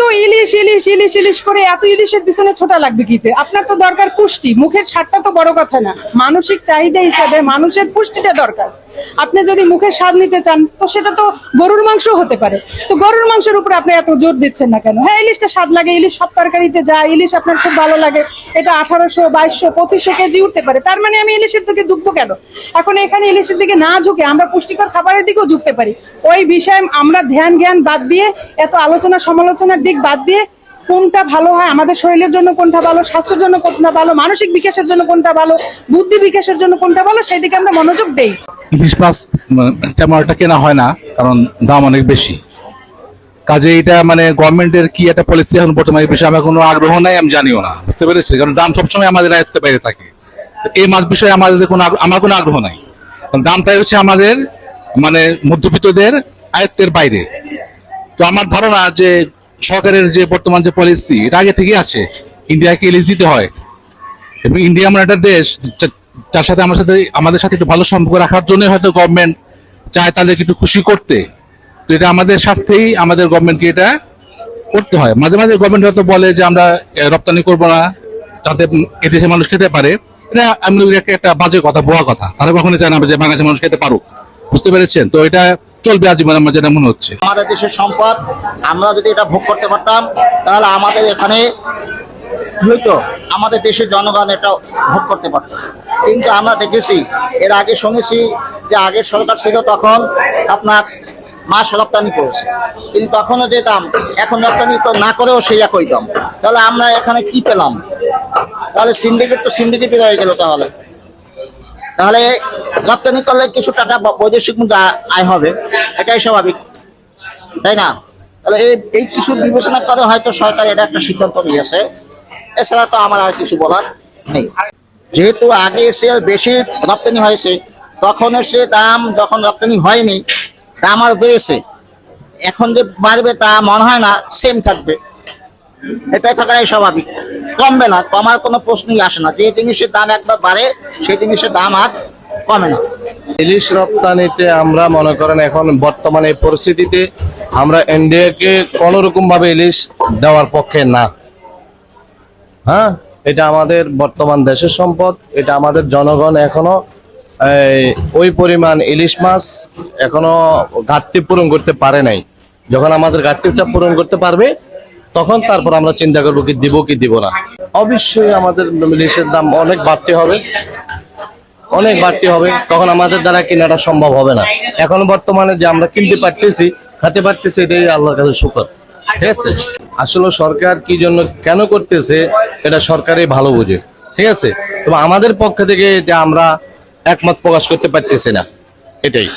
এত ইলিশ ইলিশ ইলিশ ইলিশ করে এত ইলিশের পিছনে ছোটা লাগবে কিতে? আপনার তো দরকার পুষ্টি, মুখের স্বাদটা তো বড় কথা না। মানসিক চাহিদা হিসাবে মানুষের পুষ্টিটা দরকার। আপনি যদি মুখের স্বাদ নিতে চান, তো সেটা তো গরুর মাংস হতে পারে। তো গরুর মাংসের উপরে আপনি এত জোর দিচ্ছেন না কেন? হ্যাঁ ইলিশটা স্বাদ লাগে, ইলিশ সব তরকারিতে যায়, ইলিশ আপনার খুব ভালো লাগে। এটা আঠারোশো, বাইশশো, পঁচিশশো কেজি উঠতে পারে। তার মানে আমি ইলিশের দিকে ঢুকবো কেন? এখন এখানে ইলিশের দিকে না ঝুঁকে আমরা পুষ্টিকর খাবারের দিকেও ঝুঁকতে পারি। ওই বিষয়ে আমরা ধ্যান জ্ঞান বাদ দিয়ে, এত আলোচনা সমালোচনার দিক বাদ দিয়ে কোনটা ভালো হয়? আমাদের শরীরের জন্য কোনটা ভালো? স্বাস্থ্যের জন্য কোনটা ভালো? মানসিক বিকাশের জন্য কোনটা ভালো? বুদ্ধি বিকাশের জন্য কোনটা ভালো? সেই দিকে আমরা মনোযোগ দেই। ইলিশ মাছ মানে তেমন একটা কেনা হয় না, কারণ দাম অনেক বেশি। কাজে এটা মানে গভর্নমেন্টের কি একটা পলিসি এখন বর্তমানে বিষয়ে আমার কোনো আগ্রহ নাই, আমি জানিও না। বুঝতে পেরেছি কারণ দাম সবসময় আমাদের আয়ত্তের বাইরে থাকে। এই মাছ বিষয়ে আমাদের কোনো আমার কোনো আগ্রহ নাই। কারণ দামটাই হচ্ছে আমাদের মানে মধ্যবিত্তদের আয়ত্তের বাইরে। তো আমার ধারণা যে সরকারের যে বর্তমান যে পলিসি এটা আগে থেকেই আছে। ইন্ডিয়াকে ইলিশ দিতে হয়। এবং ইন্ডিয়া এমন একটা দেশ যার সাথে আমার সাথে, আমাদের সাথে একটু ভালো সম্পর্ক রাখার জন্য হয়তো গভর্নমেন্ট চায় তাদেরকে একটু খুশি করতে। তো এটা আমাদের স্বার্থেই আমাদের গভর্নমেন্টকে এটা করতে হয়। মাঝে মাঝে গভর্নমেন্ট হয়তো বলে যে, আমরা রপ্তানি করব না। যাতে এদেশের মানুষ খেতে পারে। এটা আমি একটা- একটা বাজে কথা বোয়া কথা। তারা কখনো চায় না যে, বাংলাদেশের মানুষ খেতে পারুক। বুঝতে পেরেছেন? তো এটা চলবে আজীবন, আমার যেটা মনে হচ্ছে। আমাদের দেশের সম্পদ, আমরা যদি এটা ভোগ করতে পারতাম, তাহলে আমাদের এখানে কি হইতো? আমাদের দেশের জনগণ এটা ভোগ করতে পারত। কিন্তু আমরা দেখেছি, এর আগে শুনেছি যে আগের সরকার ছিল, তখন আপনার মাছ রপ্তানি করেছে। কিন্তু তখনও যে দাম এখন রপ্তানি না করেও সেই একই দাম। তাহলে আমরা এখানে কি পেলাম? তাহলে সিন্ডিকেট তো সিন্ডিকেটই রয়ে গেল তাহলে। তাহলে রপ্তানি করলে কিছু টাকা বৈদেশিক মুদ্রা আয় হবে, এটাই স্বাভাবিক। তাই না? তাহলে এই এই কিছু বিবেচনা করে হয়তো সরকার এটা একটা সিদ্ধান্ত নিয়েছে। এছাড়া তো আমার আর কিছু বলার নেই। যেহেতু আগে এর চেয়ে বেশি রপ্তানি হয়েছে, তখন এসে দাম যখন রপ্তানি হয়নি, দাম আর বেড়েছে। এখন যে বাড়বে তা মনে হয় না সেম থাকবে। এটাই থাকাটাই স্বাভাবিক। কমবে না, কমার কোনো প্রশ্নই আসে না। যে জিনিসের দাম একবার বাড়ে, সেই জিনিসের দাম আর কমে না। ইলিশ রপ্তানিতে আমরা মনে করেন এখন বর্তমানে পরিস্থিতিতে আমরা ইন্ডিয়াকে কোন রকম ভাবে ইলিশ দেওয়ার পক্ষে না। হ্যাঁ? এটা আমাদের বর্তমান দেশের সম্পদ, এটা আমাদের জনগণ এখনও ওই পরিমাণ ইলিশ মাছ এখনও ঘাটতি পূরণ করতে পারে নাই। যখন আমাদের ঘাটতিটা পূরণ করতে পারবে, তখন তারপর আমরা চিন্তা করব কি দিব কি দিব না। অবশ্যই আমাদের ইলিশের দাম অনেক বাড়তি হবে। অনেক বাড়তি হবে, তখন আমাদের দ্বারা কেনাটা সম্ভব হবে না। এখন বর্তমানে যে আমরা কিনতে পারতেছি, খাতে পারতেছি, এটাই আল্লাহর কাছে শুকর। ঠিক আছে? আসলে সরকার কি জন্য কেন করতেছে, এটা সরকারই ভালো বোঝে। ঠিক আছে? তবে আমাদের পক্ষ থেকে এটা আমরা একমত প্রকাশ করতে পারতেছি না। এটাই।